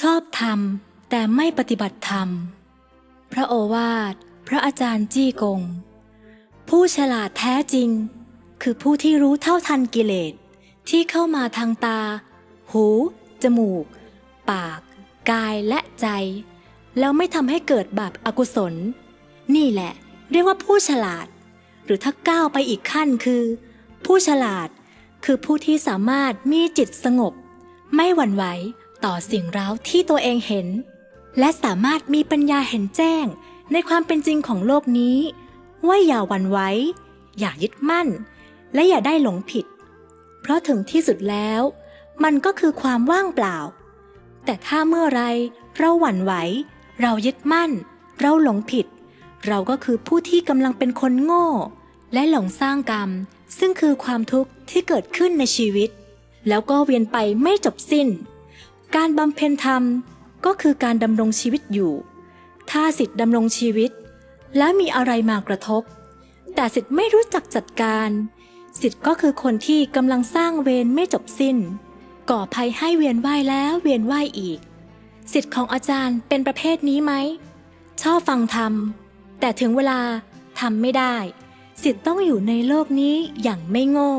ชอบธรรมแต่ไม่ปฏิบัติธรรม พระโอวาท พระอาจารย์จี้กง ผู้ฉลาดแท้จริง คือผู้ที่รู้เท่าทันกิเลสที่เข้ามาทางตา หู จมูก ปาก กายและใจ แล้วไม่ทำให้เกิดบาปอากุศล นี่แหละ เรียกว่าผู้ฉลาด หรือถ้าก้าวไปอีกขั้นคือ ผู้ฉลาดคือผู้ที่สามารถมีจิตสงบ ไม่หวั่นไหว ต่อสิ่งร้าวที่ตัวเองเห็น และสามารถมีปัญญาเห็นแจ้งในความเป็นจริงของโลกนี้ ว่าอย่าหวั่นไหวอย่ายึดมั่น และอย่าได้หลงผิด เพราะถึงที่สุดแล้ว มันก็คือความว่างเปล่า แต่ถ้าเมื่อไรเราหวั่นไหว เรายึดมั่น เราหลงผิด เราก็คือผู้ที่กำลังเป็นคนโง่ และหลงสร้างกรรม ซึ่งคือความทุกข์ที่เกิดขึ้นในชีวิต แล้วก็เวียนไปไม่จบสิ้น การบำเพ็ญธรรมก็คือการดำรงชีวิตอยู่ ถ้าสิทธิ์ดำรงชีวิต แล้วมีอะไรมากระทบ แต่สิทธิ์ไม่รู้จักจัดการ สิทธิ์ก็คือคนที่กำลังสร้างเวรไม่จบสิ้น ก่อภัยให้เวียนว่ายแล้วเวียนว่ายอีก สิทธิ์ของอาจารย์เป็นประเภทนี้ไหม ชอบฟังธรรม แต่ถึงเวลาทำไม่ได้ สิทธิ์ต้องอยู่ในโลกนี้อย่างไม่โง่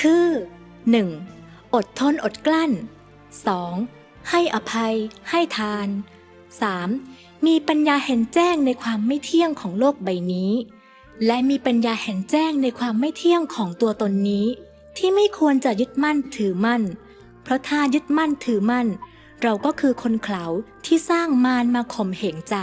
คือ 1. อดทนอดกลั้น 2. ให้อภัย ให้ทาน 3. มีปัญญาเห็นแจ้งในความไม่เที่ยงของโลกใบนี้ และมีปัญญาเห็นแจ้งในความไม่เที่ยงของตัวตนนี้ ที่ไม่ควรจะยึดมั่นถือมั่น เพราะถ้ายึดมั่นถือมั่น เราก็คือคนเขาที่สร้างมารมาข่มเหงใจ